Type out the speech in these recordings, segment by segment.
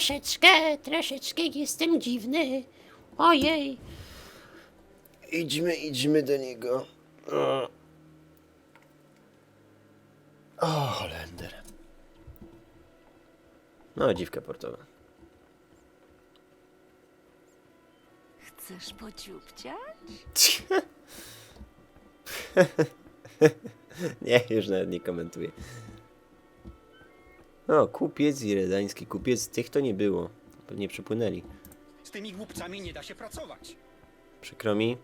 troszeczkę, troszeczkę jestem dziwny. Ojej. Idźmy, idźmy do niego. O, Holender. No, dziwka portowa. Chcesz pociupciać? Nie, już nawet nie komentuję. O, kupiec i redański kupiec. Tych to nie było. Pewnie przepłynęli. Z tymi głupcami nie da się pracować. Przykro mi.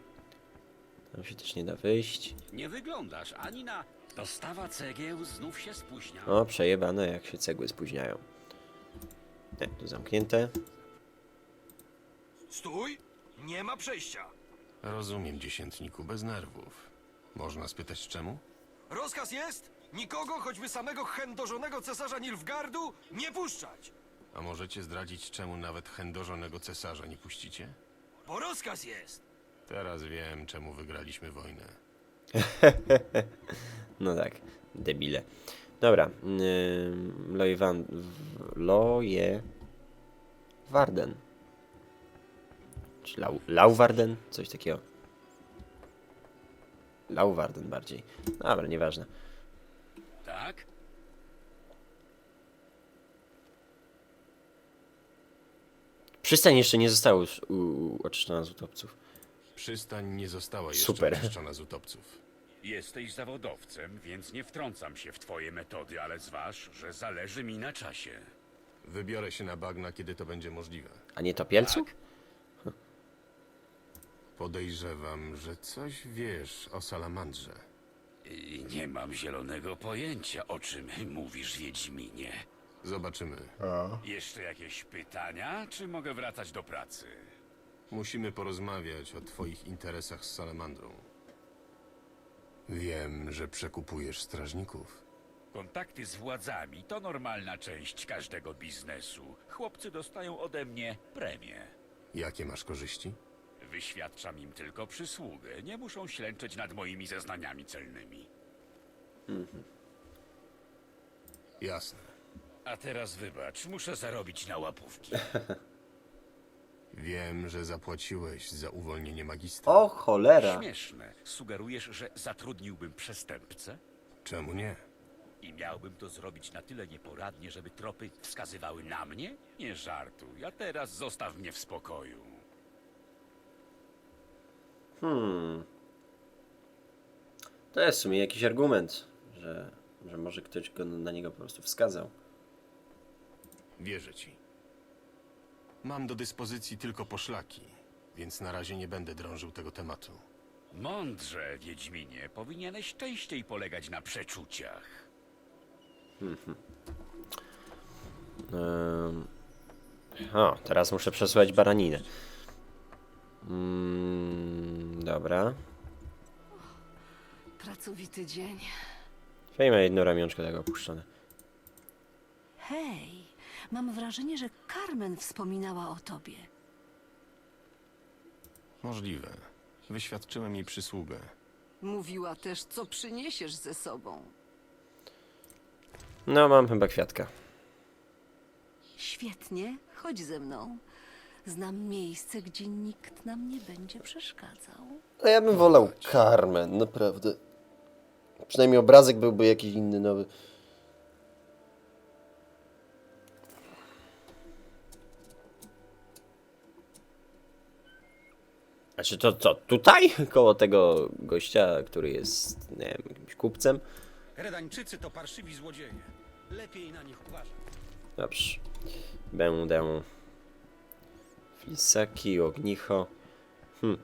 Tam się też nie da wyjść. Nie wyglądasz ani na... Dostawa cegieł znów się spóźnia. O, przejebane jak się cegły spóźniają. Nie, tu zamknięte. Stój! Nie ma przejścia. Rozumiem, dziesiętniku, bez nerwów. Można spytać czemu? Rozkaz jest? Nikogo, choćby samego chędożonego cesarza Nilfgardu, nie puszczać! A możecie zdradzić, czemu nawet chędożonego cesarza nie puścicie? Bo rozkaz jest! Teraz wiem, czemu wygraliśmy wojnę. No tak, debile. Dobra. Yy, Loje Van... w- Loje... Warden. Czy Lau... Lauwarden? Coś takiego. Lauwarden bardziej. Dobra, nieważne. Tak? Przystań jeszcze nie została już u- oczyszczona z utopców. Przystań nie została jeszcze Super. oczyszczona z utopców. Jesteś zawodowcem, więc nie wtrącam się w twoje metody, ale zważ, że zależy mi na czasie. Wybiorę się na bagna, kiedy to będzie możliwe. A nie topielców? Podejrzewam, że coś wiesz o salamandrze. Nie mam zielonego pojęcia, o czym mówisz, Wiedźminie. Zobaczymy. Jeszcze jakieś pytania, czy mogę wracać do pracy? Musimy porozmawiać o twoich interesach z salamandrą. Wiem, że przekupujesz strażników. Kontakty z władzami to normalna część każdego biznesu. Chłopcy dostają ode mnie premię. Jakie masz korzyści? Wyświadczam im tylko przysługę. Nie muszą ślęczeć nad moimi zeznaniami celnymi. Jasne. A teraz wybacz, muszę zarobić na łapówki. Wiem, że zapłaciłeś za uwolnienie magistra. O cholera! Śmieszne. Sugerujesz, że zatrudniłbym przestępcę? Czemu nie? I miałbym to zrobić na tyle nieporadnie, żeby tropy wskazywały na mnie? Nie żartuj, a teraz zostaw mnie w spokoju. To jest w sumie jakiś argument, że, że może ktoś go na niego po prostu wskazał. Wierzę ci. Mam do dyspozycji tylko poszlaki, więc na razie nie będę drążył tego tematu. Mądrze, Wiedźminie, powinieneś częściej polegać na przeczuciach. Ym... O, teraz muszę przesłać baraninę. Mm, dobra. Pracowity dzień. Fej ma jedno ramionczko tak opuszczone. Hej, mam wrażenie, że Carmen wspominała o tobie. Możliwe. Wyświadczyłem jej przysługę. Mówiła też, co przyniesiesz ze sobą. No, mam chyba kwiatka. Świetnie, chodź ze mną. Znam miejsce, gdzie nikt nam nie będzie przeszkadzał. A ja bym wolał Carmen, naprawdę. Przynajmniej obrazek byłby jakiś inny, nowy. A czy to co, tutaj? Koło tego gościa, który jest, nie wiem, jakimś kupcem? Redańczycy to parszywi złodzieje. Lepiej na nich uważać. Dobrze. Będę. Flisaki, ognicho. Hm.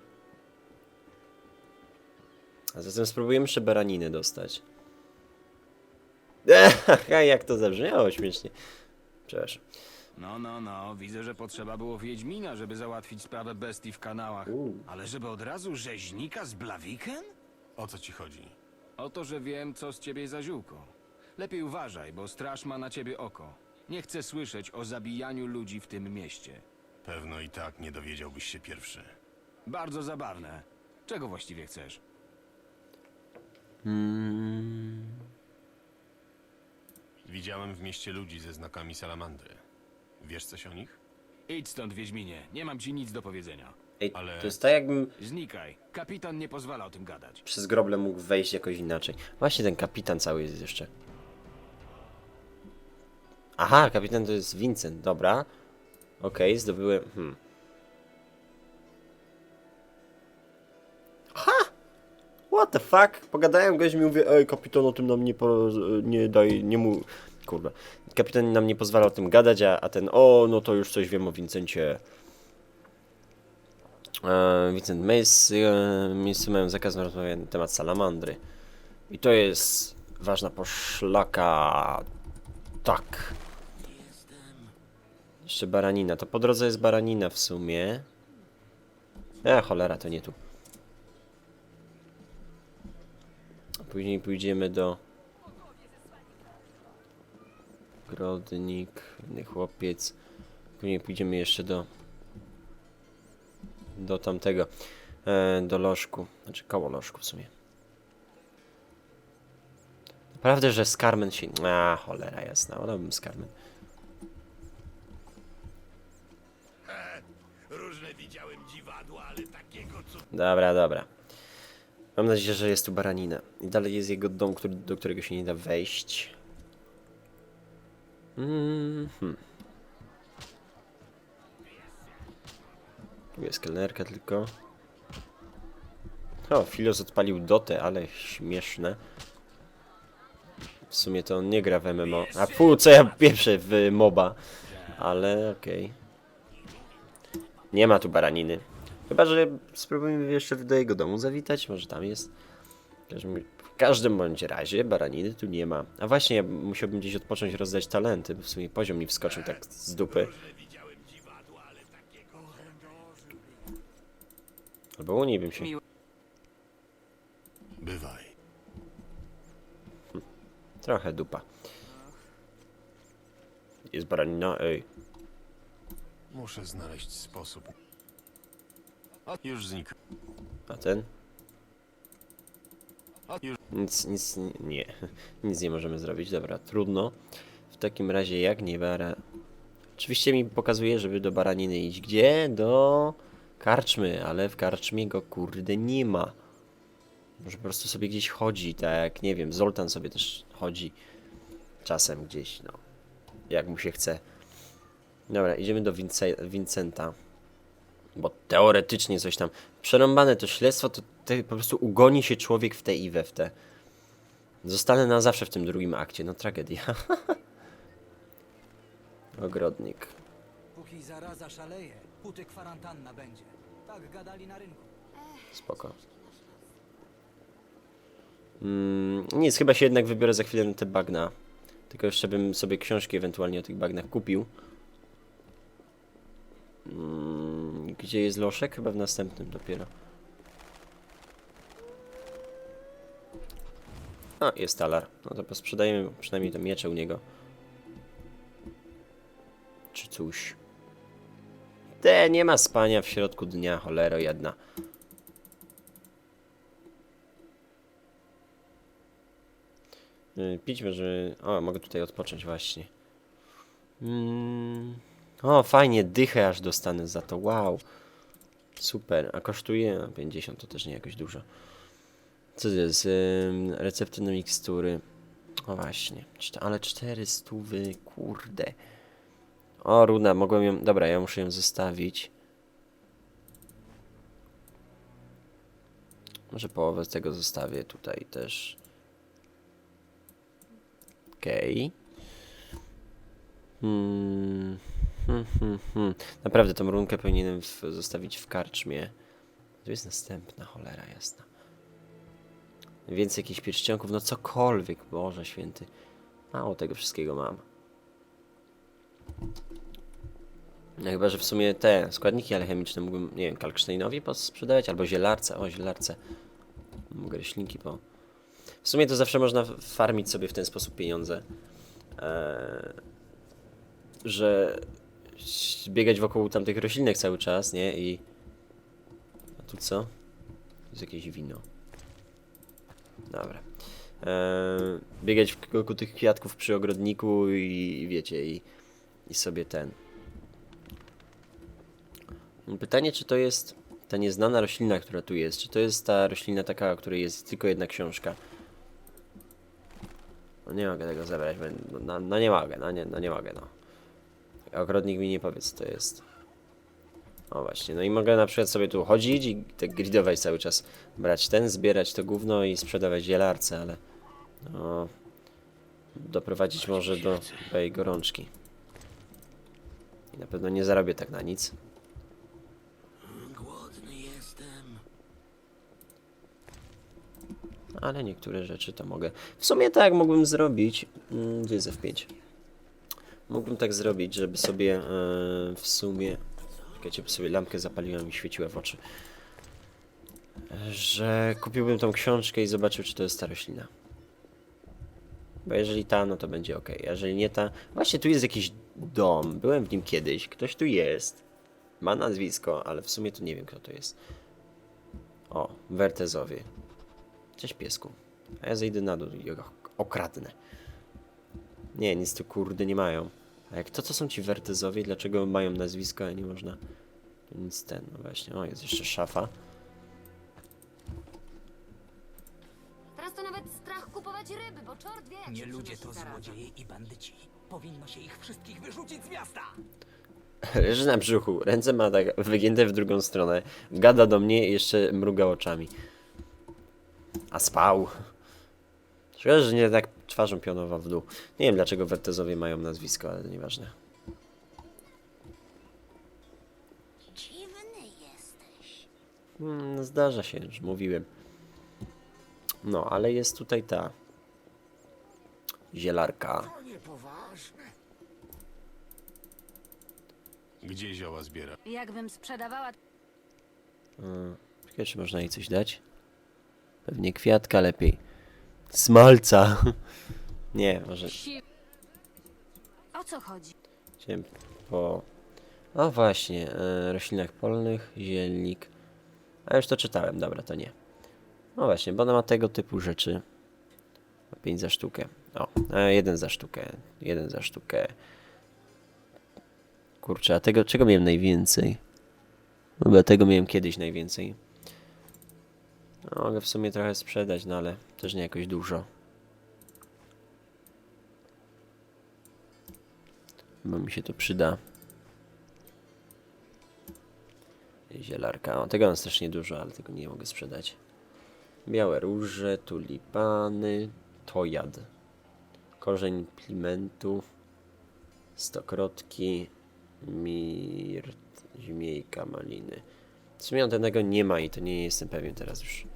A zatem spróbujemy jeszcze baraniny dostać. Eee, jak to zabrzmiało śmiesznie. Przepraszam. No, no, no, widzę, że potrzeba było Wiedźmina, żeby załatwić sprawę bestii w kanałach. Ale żeby od razu rzeźnika z Blaviken? O co ci chodzi? O to, że wiem, co z ciebie za ziółko. Lepiej uważaj, bo straż ma na ciebie oko. Nie chcę słyszeć o zabijaniu ludzi w tym mieście. Pewno i tak nie dowiedziałbyś się pierwszy. Bardzo zabawne. Czego właściwie chcesz? Widziałem w mieście ludzi ze znakami salamandry. Wiesz coś o nich? Idź stąd, Wiedźminie. Nie mam ci nic do powiedzenia. Ej, Ale- to jest tak jakbym Znikaj. Kapitan nie pozwala o tym gadać. przez groble mógł wejść jakoś inaczej. Właśnie ten kapitan cały jest jeszcze. Aha, kapitan to jest Vincent, dobra. Okej, zdobyłem... Hmm. Ha! What the fuck? Pogadałem, gość mi mówi, ej, kapitan o tym nam nie, nie daj, nie mu... Kurwa. Kapitan nam nie pozwala o tym gadać, a, a ten, o, no to już coś wiem o Vincencie. E, Vincent Mace, e, miejscu mają zakaz na rozmowę na temat salamandry. I to jest ważna poszlaka. Tak. Jeszcze baranina. To po drodze jest baranina w sumie. E, cholera, to nie tu. A Później pójdziemy do... Grodnik, chłopiec. Później pójdziemy jeszcze do... Do tamtego. E, do lożku. Znaczy koło lożku w sumie. Naprawdę, że Skarmen się... A, cholera jasna. Wolałbym Skarmen. Różne widziałem dziwadła, ale takiego co... Dobra, dobra. Mam nadzieję, że jest tu baranina. I dalej jest jego dom, który, do którego się nie da wejść. Mhm. Tu jest kelnerka tylko. O, Filos odpalił dotę, ale śmieszne. W sumie to on nie gra w MMO. A fu, co ja pieprzę w MOBA. Ale okej. Nie ma tu baraniny. Chyba, że spróbujemy jeszcze do jego domu zawitać, może tam jest. W każdym, w każdym bądź razie baraniny tu nie ma. A właśnie, ja musiałbym gdzieś odpocząć, rozdać talenty, bo w sumie poziom mi wskoczył tak z dupy. Albo u niej bym się... Bywaj. Trochę dupa. Jest baranina, ej. Muszę znaleźć sposób. O, już znika. A ten? Już. Nic, nic, nie. Nic nie możemy zrobić, dobra, trudno. W takim razie jak nie bara... Oczywiście mi pokazuje, żeby do baraniny iść. Gdzie? Do karczmy, ale w karczmie go kurde nie ma. Może po prostu sobie gdzieś chodzi, tak nie wiem, Zoltan sobie też chodzi czasem gdzieś, no. Jak mu się chce. Dobra, idziemy do Vince Vincenta. Bo teoretycznie coś tam. Przerąbane to śledztwo, to te, po prostu ugoni się człowiek w te i we w te. Zostanę na zawsze w tym drugim akcie, no tragedia. Ogrodnik. Póki zaraza szaleje, póty kwarantanna będzie. Tak gadali na rynku. Spoko. Mm, nic, chyba się jednak wybiorę za chwilę na te bagna. Tylko jeszcze bym sobie książki ewentualnie o tych bagnach kupił. Mm, gdzie jest loszek? Chyba w następnym dopiero. A, jest talar. No to posprzedajemy przynajmniej to miecze u niego. Czy coś. Te, nie ma spania w środku dnia, cholero jedna. Y, Pić może... O, mogę tutaj odpocząć właśnie. Mm. O, fajnie, dychę aż dostanę za to, wow. Super, a kosztuje No, 50, to też nie jakoś dużo. Co to jest? Ym, recepty na mikstury. O właśnie, ale 4 stówy, kurde. O, runa, mogłem ją... Dobra, ja muszę ją zostawić. Może połowę z tego zostawię tutaj też. Okej. Hmm. Hmm, hmm, hmm. Naprawdę tą runkę powinienem w, zostawić w karczmie. Tu jest następna, cholera jasna. Więcej jakichś pierścionków, no cokolwiek, Boże święty. Mało tego wszystkiego mam. No chyba, że w sumie te składniki alchemiczne mógłbym, nie wiem, Kalksztejnowi sprzedawać, albo zielarce, o zielarce. Mogę roślinki po... W sumie to zawsze można farmić sobie w ten sposób pieniądze. Eee, że biegać wokół tamtych roślinek cały czas, nie? I... A tu co? To jest jakieś wino. Dobra. Eee, biegać wokół tych kwiatków przy ogrodniku i, i wiecie, i, i sobie ten... Pytanie, czy to jest ta nieznana roślina, która tu jest, czy to jest ta roślina taka, o której jest tylko jedna książka. No nie mogę tego zebrać, bo, no, no, no nie mogę, no nie, no nie mogę, no. Ogrodnik mi nie powie, co to jest. O właśnie, no i mogę na przykład sobie tu chodzić i tak gridować cały czas. Brać ten, zbierać to gówno i sprzedawać zielarce, ale... No... Doprowadzić może do tej gorączki. I na pewno nie zarobię tak na nic. Głodny jestem. Ale niektóre rzeczy to mogę. W sumie tak mógłbym zrobić. Mm, Gdzie jest F5? Mógłbym tak zrobić, żeby sobie e, w sumie. Czekajcie, sobie lampkę zapaliłem i świeciła w oczy. Że kupiłbym tą książkę i zobaczył, czy to jest ta roślina. Bo jeżeli ta, no to będzie ok. A jeżeli nie ta. Właśnie tu jest jakiś dom. Byłem w nim kiedyś. Ktoś tu jest. Ma nazwisko, ale w sumie to nie wiem, kto to jest. O, Wertezowie. Cześć piesku. A ja zejdę na dół i go okradnę. Nie, nic tu kurde nie mają. A jak to, co są ci wertezowie, dlaczego mają nazwisko, a nie można... Nic ten, no właśnie. O, jest jeszcze szafa. Teraz to nawet strach kupować ryby, bo czort wie, jak Nie się ludzie przynosi to zaraza. złodzieje i bandyci. Powinno się ich wszystkich wyrzucić z miasta. Leży na brzuchu, ręce ma tak wygięte w drugą stronę. Gada do mnie i jeszcze mruga oczami. A spał. Szkoda, że nie tak twarzą pionowo w dół. Nie wiem dlaczego wertezowie mają nazwisko, ale to nieważne. Dziwny jesteś. Hmm, no zdarza się, już mówiłem. No, ale jest tutaj ta zielarka. Gdzie zioła zbiera? Jakbym sprzedawała Hmm, Ciekawe, czy można jej coś dać? Pewnie kwiatka lepiej. Smalca. Nie, może si... O co chodzi? chciałem po... O właśnie, e, roślinach polnych, zielnik. A już to czytałem, dobra, to nie. No właśnie, bo ona ma tego typu rzeczy. 5 za sztukę. O, e, jeden za sztukę, jeden za sztukę. Kurczę, a tego, czego miałem najwięcej? Chyba tego miałem kiedyś najwięcej. No, mogę w sumie trochę sprzedać, no ale też nie jakoś dużo. Bo mi się to przyda. Zielarka. O, tego mam strasznie dużo, ale tego nie mogę sprzedać. Białe róże, tulipany, tojad. Korzeń plimentu, stokrotki, mirt, zimiejka, maliny. W sumie on tego nie ma i to nie jestem pewien teraz już.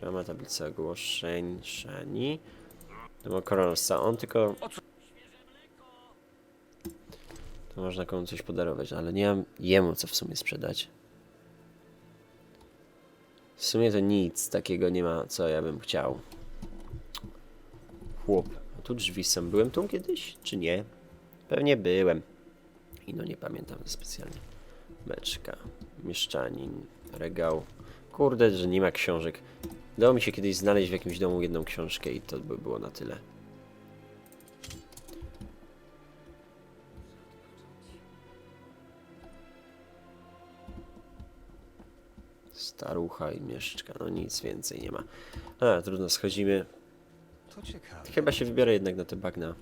Krama, tablica ogłoszeń, szani. To ma koronsa. On tylko... To można komuś coś podarować, ale nie mam jemu co w sumie sprzedać. W sumie to nic takiego nie ma, co ja bym chciał. Chłop. A tu drzwi są. Byłem tu kiedyś, czy nie? Pewnie byłem. I no nie pamiętam specjalnie. Beczka, mieszczanin, regał. Kurde, że nie ma książek. Udało mi się kiedyś znaleźć w jakimś domu jedną książkę i to by było na tyle. Starucha i mieszczka, no nic więcej nie ma. A, trudno, schodzimy. Chyba się wybiorę jednak na te bagna.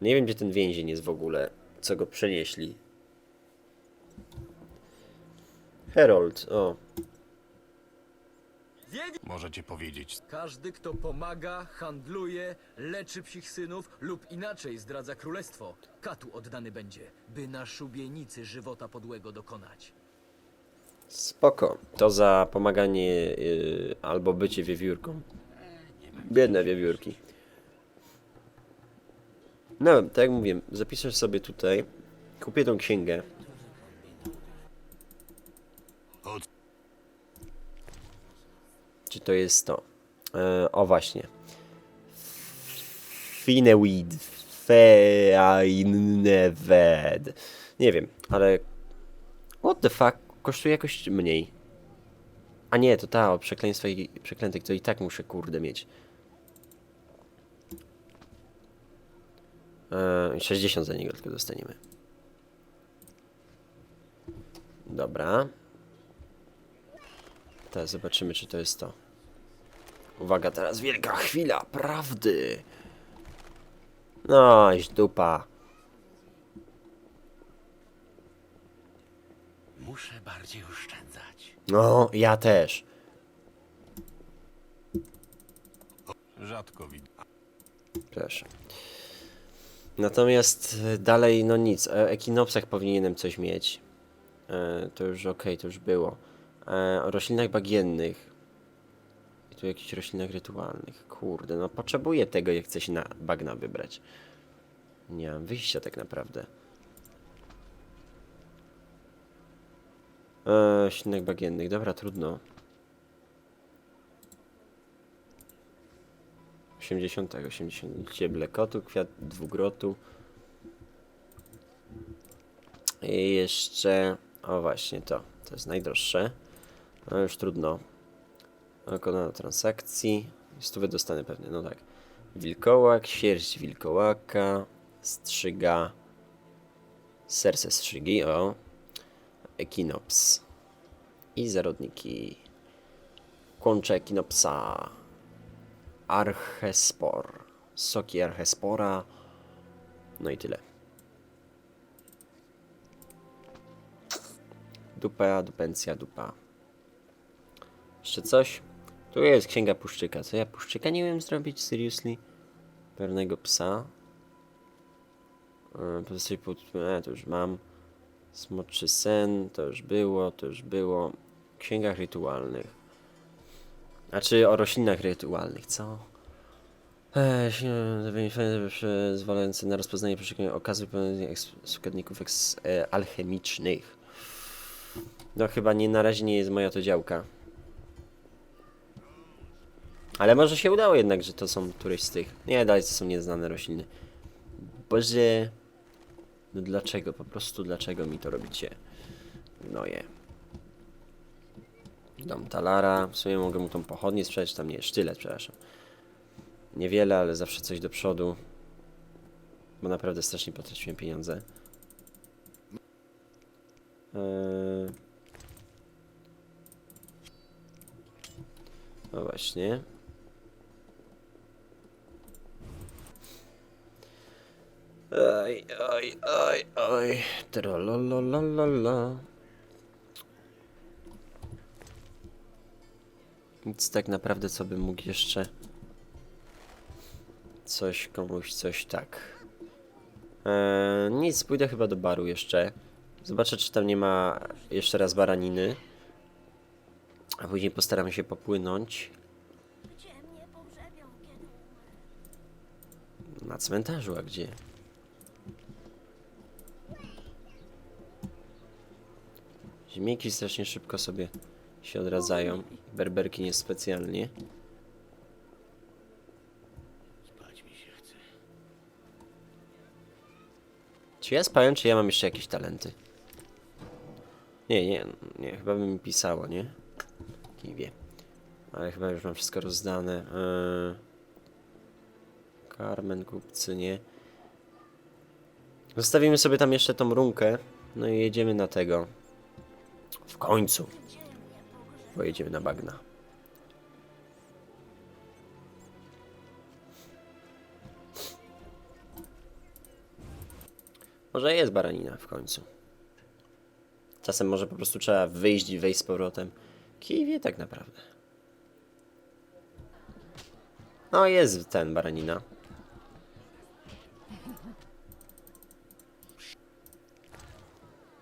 Nie wiem, gdzie ten więzień jest w ogóle. Co go przenieśli. Herold, o. Możecie powiedzieć, Każdy, kto pomaga, handluje, leczy psich synów lub inaczej zdradza królestwo, katu oddany będzie, by na szubienicy żywota podłego dokonać. Spoko. To za pomaganie yy, albo bycie wiewiórką. Biedne wiewiórki. No, tak jak mówię, zapiszę sobie tutaj. Kupię tą księgę. Od- Czy to jest to? E, o właśnie. Fineweed. Feineved. Nie wiem, ale... What the fuck? Kosztuje jakoś mniej. A nie, to ta o przekleństwach i przeklętych, to i tak muszę kurde mieć. E, 60 za niego tylko dostaniemy. Dobra. Teraz zobaczymy, czy to jest to. Uwaga, teraz wielka chwila prawdy. No, iść dupa. Muszę bardziej oszczędzać. No, ja też. Rzadko widzę. Przepraszam. Natomiast e, dalej, no nic. O ekinopsach powinienem coś mieć. E, to już okej, to już było. E, o roślinach bagiennych. I tu jakichś roślinach rytualnych. Kurde, no potrzebuję tego, jak chcę się na bagna wybrać. Nie mam wyjścia tak naprawdę. E, roślinek bagiennych, dobra, trudno. 80, 80 cieble kotu, kwiat dwugrotu. I jeszcze, o właśnie to, to jest najdroższe. No już trudno. Dokonano transakcji. Stówę dostanę pewnie, no tak. Wilkołak, sierść wilkołaka, strzyga, serce strzygi, o. Ekinops. I zarodniki. Kłącze ekinopsa. Archespor. Soki Archespora. No i tyle. Dupa, dupencja, dupa. Jeszcze coś? Tu jest księga puszczyka. Co ja puszczyka nie wiem zrobić? Seriously? Pewnego psa. E, Pozostać pod... E, to już mam. Smoczy sen, to już było, to już było. Księgach rytualnych. Znaczy o roślinach rytualnych, co? Eee, zwalający na rozpoznanie poszukiwania okazów pełnych składników e, alchemicznych. No chyba nie na razie nie jest moja to działka. Ale może się udało jednak, że to są któreś z tych. Nie, dalej to są nieznane rośliny. Boże. No dlaczego? Po prostu dlaczego mi to robicie? No je. Dom Talara. W sumie mogę mu tą pochodnię sprzedać, tam nie, sztylet, przepraszam. Niewiele, ale zawsze coś do przodu. Bo naprawdę strasznie potraciłem pieniądze. Eee... No właśnie. Oj, oj, oj, oj. Trolololololo. Nic tak naprawdę, co bym mógł jeszcze... Coś komuś, coś tak. Eee, nic, pójdę chyba do baru jeszcze. Zobaczę, czy tam nie ma jeszcze raz baraniny. A później postaram się popłynąć. Na cmentarzu, a gdzie? Ziemniaki strasznie szybko sobie się odradzają. Berberki niespecjalnie. Spać mi się chce. Czy ja spałem, czy ja mam jeszcze jakieś talenty? Nie, nie, nie, chyba by mi pisało, nie? Kim wie. Ale chyba już mam wszystko rozdane. Eee... Carmen, kupcy, nie. Zostawimy sobie tam jeszcze tą runkę. No i jedziemy na tego. W końcu. Pojedziemy na bagna. Może jest baranina w końcu. Czasem może po prostu trzeba wyjść i wejść z powrotem. Kij wie tak naprawdę. No jest ten baranina.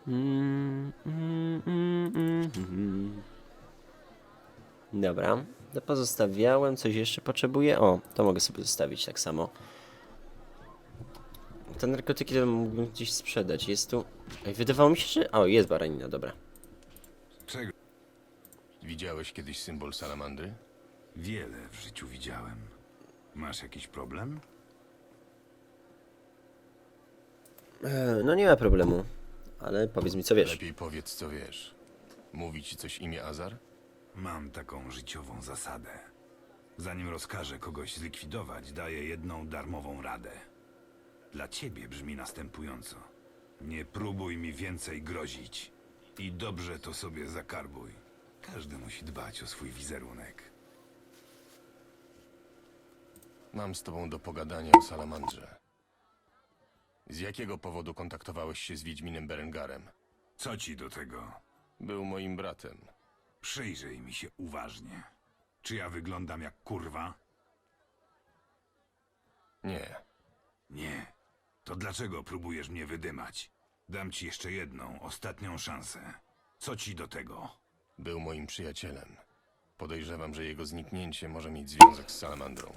Mm, mm, mm, mm. Dobra, to pozostawiałem. Coś jeszcze potrzebuję? O, to mogę sobie zostawić tak samo. Te narkotyki to mógłbym gdzieś sprzedać. Jest tu... Ej, wydawało mi się, że... O, jest baranina, dobra. Czego? Widziałeś kiedyś symbol salamandry? Wiele w życiu widziałem. Masz jakiś problem? E, no nie ma problemu. Ale powiedz mi, co wiesz. Lepiej powiedz, co wiesz. Mówi ci coś imię Azar? Mam taką życiową zasadę. Zanim rozkażę kogoś zlikwidować, daję jedną darmową radę. Dla ciebie brzmi następująco. Nie próbuj mi więcej grozić. I dobrze to sobie zakarbuj. Każdy musi dbać o swój wizerunek. Mam z tobą do pogadania o salamandrze. Z jakiego powodu kontaktowałeś się z Wiedźminem Berengarem? Co ci do tego? Był moim bratem. Przyjrzyj mi się uważnie. Czy ja wyglądam jak kurwa? Nie. Nie. To dlaczego próbujesz mnie wydymać? Dam ci jeszcze jedną, ostatnią szansę. Co ci do tego? Był moim przyjacielem. Podejrzewam, że jego zniknięcie może mieć związek z salamandrą.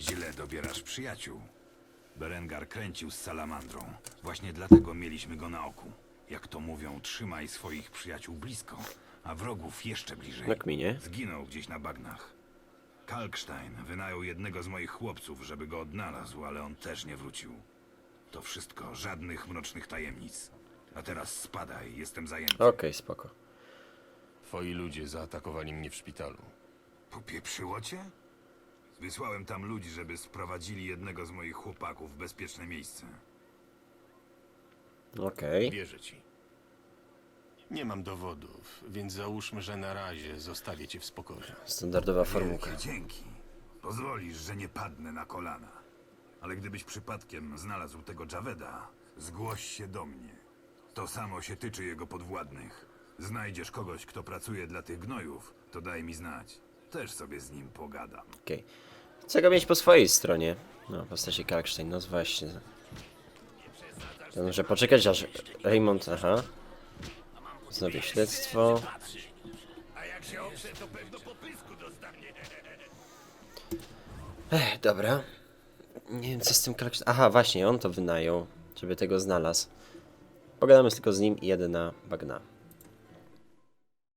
Źle dobierasz przyjaciół. Berengar kręcił z salamandrą. Właśnie dlatego mieliśmy go na oku. Jak to mówią, trzymaj swoich przyjaciół blisko, a wrogów jeszcze bliżej. Na kminie. Zginął gdzieś na bagnach. Kalkstein wynajął jednego z moich chłopców, żeby go odnalazł, ale on też nie wrócił. To wszystko, żadnych mrocznych tajemnic. A teraz spadaj, jestem zajęty. Okej, spoko. Twoi ludzie zaatakowali mnie w szpitalu. Popieprzyło cię? Wysłałem tam ludzi, żeby sprowadzili jednego z moich chłopaków w bezpieczne miejsce. Okej. Wierzę ci. Nie mam dowodów, więc załóżmy, że na razie zostawię cię w spokoju. Standardowa formułka. Wielkie dzięki. Pozwolisz, że nie padnę na kolana. Ale gdybyś przypadkiem znalazł tego Javeda, zgłoś się do mnie. To samo się tyczy jego podwładnych. Znajdziesz kogoś, kto pracuje dla tych gnojów, to daj mi znać. Też sobie z nim pogadam. Okej. Chcę go mieć po swojej stronie. No, w postaci Kalkstein, no właśnie. To poczekać aż Raymond, aha. Znowu śledztwo. Ech, dobra. Nie wiem co z tym Kalkstein... Aha, właśnie, on to wynajął, żeby tego znalazł. Pogadamy tylko z nim i jedę na bagna.